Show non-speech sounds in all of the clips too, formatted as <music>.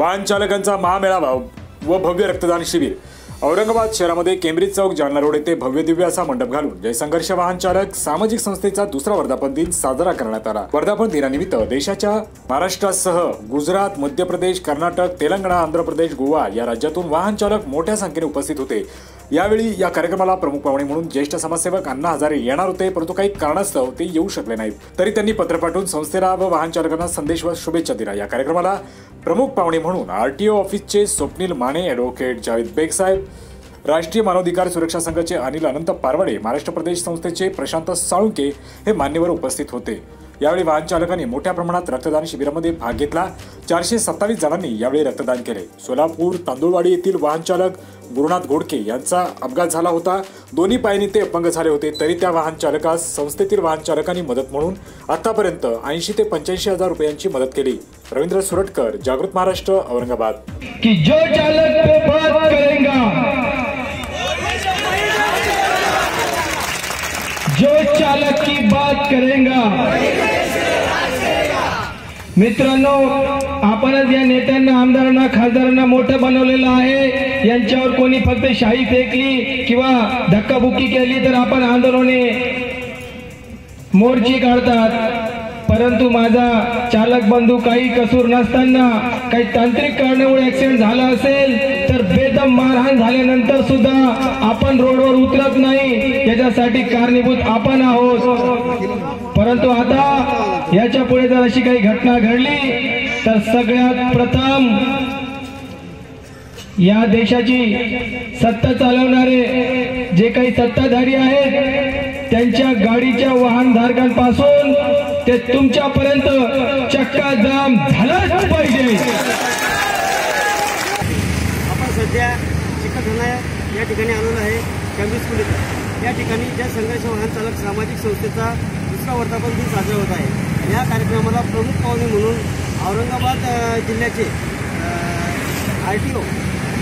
वाहन चालकांचा महामेळावा व भव्य रक्तदान शिबिर. औरंगाबाद शहरामध्ये केंब्रिज चौक जालना रोड येथे भव्य दिव्य असा मंडप घालून जयसंघर्ष वाहन चालक सामाजिक संस्थेचा दुसरा वर्धापन दिन साजरा करण्यात आला. वर्धापन दिनानिमित्त देशाच्या महाराष्ट्रासह गुजरात मध्य प्रदेश कर्नाटक तेलंगणा आंध्र प्रदेश गोवा या राज्यातून वाहन चालक मोठ्या संख्येने उपस्थित होते. यावेळी या कार्यक्रमाला प्रमुख पाहुणे म्हणून ज्येष्ठ समाजसेवक अण्णा हजारे येणार होते परंतु काही कारणास्तव ते येऊ शकले नाहीत. तरी त्यांनी पत्र पाठवून संस्थेला व वाहन चालकांना संदेश व शुभेच्छा दिल्या. या कार्यक्रमाला प्रमुख पाहुणे म्हणून आरटीओ ऑफिसचे स्वप्नील माने ॲडव्होकेट जावेद बेग साहेब राष्ट्रीय मानवाधिकार सुरक्षा संघाचे अनिल अनंत पारवडे महाराष्ट्र प्रदेश संस्थेचे प्रशांत साळुंके हे मान्यवर उपस्थित होते. यावेळी वाहन चालकांनी मोठ्या प्रमाणात रक्तदान शिबिरामध्ये भाग घेतला. चारशे सत्तावीस जणांनी यावेळी रक्तदान केले. सोलापूर तांदूळवाडी येथील वाहन चालक गुरुनाथ गोडके यांचा अपघात झाला होता. दोन्ही पायांनी ते अपंग झाले होते. तरी त्या वाहन चालकास संस्थेतील वाहन चालकांनी मदत म्हणून आतापर्यंत ऐंशी ते पंच्याऐंशी हजार रुपयांची मदत केली. रवींद्र सुरटकर जागृत महाराष्ट्र औरंगाबाद. की जो चालक बात करेगा जो चालक की बात करेगा। मित्रांनो आपणच या नेत्यांना आमदारांना खासदारांना मोठं बनवलेलं आहे. यांच्यावर कोणी फक्त शाही फेकली किंवा धक्काबुक्की केली तर आपण आंदोलने मोर्ची काढतात. परंतु माझा चालक बंधू काही कसूर नसताना काही तांत्रिक कारणामुळे ऍक्सिडेंट झाला असेल तर मारहाण झाल्यानंतर सुद्धा आपण रोडवर उतरत नाही. याच्यासाठी कारणीभूत आपण आहोत. परंतु आता याच्यापुढे जर अशी काही घटना घडली तर सगळ्यात प्रथम या देशाची सत्ता चालवणारे जे काही सत्ताधारी आहेत त्यांच्या गाडीच्या वाहनधारकांपासून ते तुमच्यापर्यंत चक्का जाम झालाच पाहिजे आपण सध्या चिकलठाणा या ठिकाणी आणून आहे कॅम्ब्रिज स्कूल इथं या ठिकाणी ज्या संघर्ष वाहन चालक सामाजिक संस्थेचा दुसरा वर्धापन दिन साजरा होत आहे. या कार्यक्रमाला प्रमुख पाहुणे म्हणून औरंगाबाद जिल्ह्याचे आर टी ओ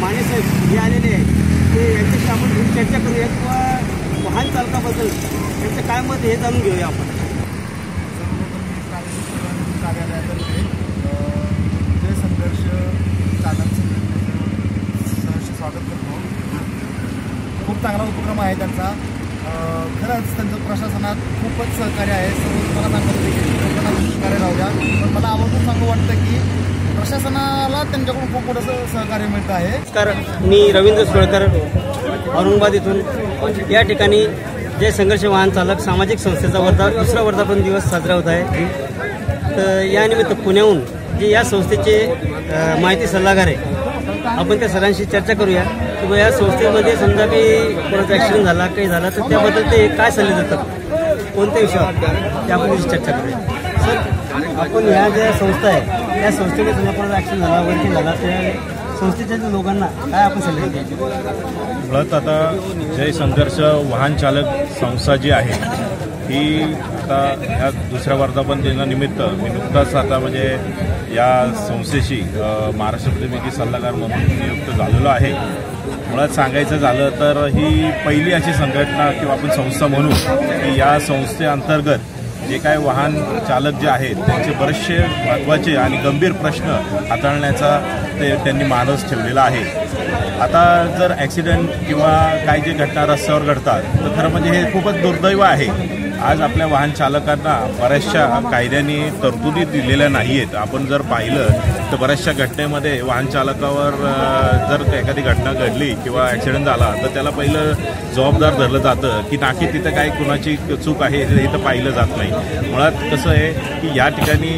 मानेसाहेब हे आलेले आहेत. ते यांच्याशी आपण थोडी चर्चा करूया किंवा वाहन चालकाबद्दल त्यांचं काय मत हे जाणून घेऊया आपण. कार्यालयातर्फे जय संघर्ष चालक संघटनेचं सहर्ष स्वागत करतो. खूप चांगला उपक्रम आहे त्यांचा. खरंच त्यांचं प्रशासनात खूपच सहकार्य आहे. सर्व मला सांगत होते की सहकार्य राहू द्या. पण मला आवर्जून सांगू वाटतं की प्रशासनाला त्यांच्याकडून खूप मोठं सहकार्य मिळतं आहे. नमस्कार मी रवींद्र सोळकर औरंगाबाद इथून. या ठिकाणी जे संघर्ष वाहन चालक सामाजिक संस्थेचा वर्धा दुसरा वर्धापन दिवस साजरा होत आहे. तर यानिमित्त पुण्याहून जे या संस्थेचे माहिती सल्लागार आहे आपण त्या सरांशी चर्चा करूया. किंवा या संस्थेमध्ये समजा काही कोणाचा ॲक्सिडेंट झाला काही झाला तर त्याबद्दल ते काय सल्ले देतात? कोणत्या विषयावर त्याबद्दल आपण चर्चा करूया. सर आपण ह्या ज्या संस्था आहे त्या संस्थेने समजा कोणाचा ॲक्सिडेंट झाला वरती झाला त्या संस्थेच्या लोकांना काय आपण सल्ले द्यायचे मुळात आता जय संघर्ष वाहन चालक संस्था जी आहे ही आता ह्या दुसऱ्या वर्धापन दिनानिमित्त मी नुकताच आता म्हणजे या संस्थेशी महाराष्ट्र प्रतिनिधी सल्लागार म्हणून नियुक्त झालेलो आहे. मुळात सांगायचं झालं तर ही पहिली अशी संघटना किंवा आपण संस्था म्हणू की या संस्थेअंतर्गत जे काय वाहन चालक जे आहेत त्यांचे बरेचसे महत्त्वाचे आणि गंभीर प्रश्न हाताळण्याचा ते त्यांनी मानस ठेवलेला आहे. आता जर ॲक्सिडेंट किंवा काही जे घटना रस्त्यावर घडतात तर खरं म्हणजे हे खूपच दुर्दैव आहे. आज आपल्या वाहन चालकांना बऱ्याचशा कायद्याने तरतुदी दिलेल्या नाही आहेत आपण जर पाहिलं तर बऱ्याचशा घटनेमध्ये वाहन चालकावर जर एखादी घटना घडली किंवा ॲक्सिडेंट झाला तर त्याला पहिलं जबाबदार धरलं जातं की नाकी तिथं काय कुणाची चूक आहे हे इथं पाहिलं जात नाही. मुळात कसं आहे की या ठिकाणी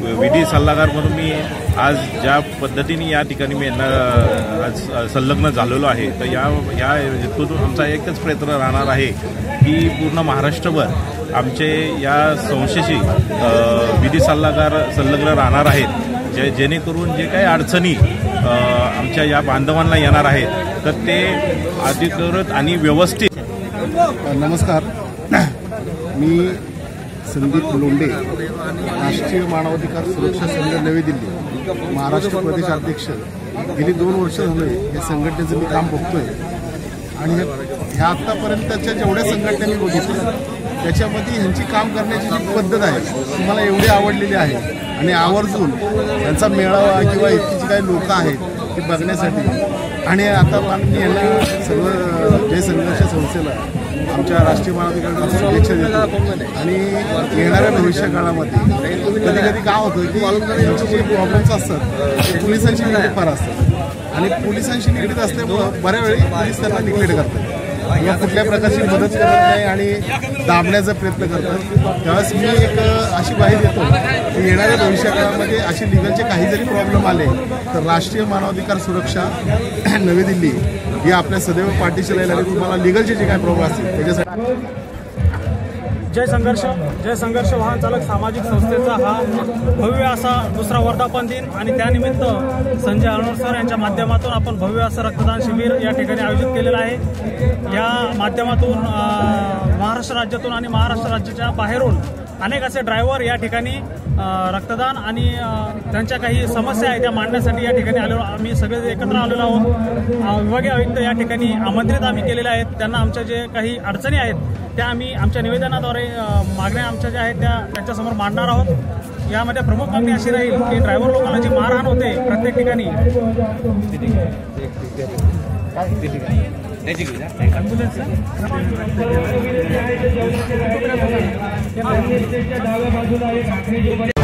विधी सल्लागार म्हणून मी आज ज्या पद्धतीने या ठिकाणी मी यांना आज संलग्न झालेलो आहे तर या या हेतूतून आमचा एकच प्रयत्न राहणार आहे की पूर्ण महाराष्ट्रभर आमचे या संस्थेशी विधी सल्लागार संलग्न राहणार आहेत जे जेणेकरून जे काही अडचणी आमच्या या बांधवांना येणार आहेत तर ते अधिकृत आणि व्यवस्थित नमस्कार. मी संदीप लोंडे राष्ट्रीय मानवाधिकार सुरक्षा संघ नवी दिल्ली महाराष्ट्र प्रदेशाध्यक्ष गेली दोन वर्ष झाले या संघटनेचं मी काम बघतोय. आणि ह्या आत्तापर्यंतच्या जेवढ्या संघटना मी बघितल्या त्याच्यामध्ये ह्यांची काम करण्याची जी पद्धत आहे ती मला एवढी आवडलेली आहे. आणि आवर्जून त्यांचा मेळावा किंवा इतकी जी काही लोकं आहेत ती बघण्यासाठी. आणि आता मी यांना सर्व जय संघर्ष संस्थेला आमच्या राष्ट्रीय महाधिकाऱ्यांना शुभेच्छा देतो आणि येणाऱ्या भविष्य काळामध्ये कधी कधी काय होतं की यांचे जे प्रॉब्लेम्स असतात ते पोलिसांशी निगडीत फार असतात. आणि पोलिसांशी निगडीत असल्यामुळं बऱ्या वेळी पोलीस त्यांना निगलेट करतात. किंवा कुठल्या प्रकारची मदत करत नाही आणि दाबण्याचा प्रयत्न करतात. त्यावेळेस मी एक अशी ग्वाही देतो की येणाऱ्या भविष्यकाळामध्ये असे लिगलचे काही जरी प्रॉब्लेम आले तर राष्ट्रीय मानवाधिकार सुरक्षा <clears throat> नवी दिल्ली ही आपल्या सदैव पाठीशी राहील आणि तुम्हाला लिगलचे जे काही प्रॉब्लेम असतील त्याच्यासाठी जय संघर्ष जय संघर्ष वाहन चालक सामाजिक संस्थेचा हा भव्य असा दुसरा वर्धापन दिन. आणि त्यानिमित्त संजय अळणोर सर यांच्या माध्यमातून आपण भव्य असं रक्तदान शिबिर या ठिकाणी आयोजित केलेलं आहे. या माध्यमातून महाराष्ट्र राज्यातून आणि महाराष्ट्र राज्याच्या बाहेरून अनेक असे ड्रायव्हर या ठिकाणी रक्तदान आणि त्यांच्या काही समस्या आहेत त्या मांडण्यासाठी या ठिकाणी आलेलो आम्ही सगळे एकत्र आलेलो आहोत. विभागीय आयुक्त या ठिकाणी आमंत्रित आम्ही केलेल्या आहेत. त्यांना आमच्या जे काही अडचणी आहेत त्या आम्ही आमच्या निवेदनाद्वारे मागण्या आमच्या ज्या आहेत त्या त्यांच्यासमोर मांडणार आहोत. यामध्ये प्रमुख मागणी अशी राहील की ड्रायव्हर लोकांना जी मारहाण होते प्रत्येक ठिकाणी. डाव्या बाजूला एक आखरी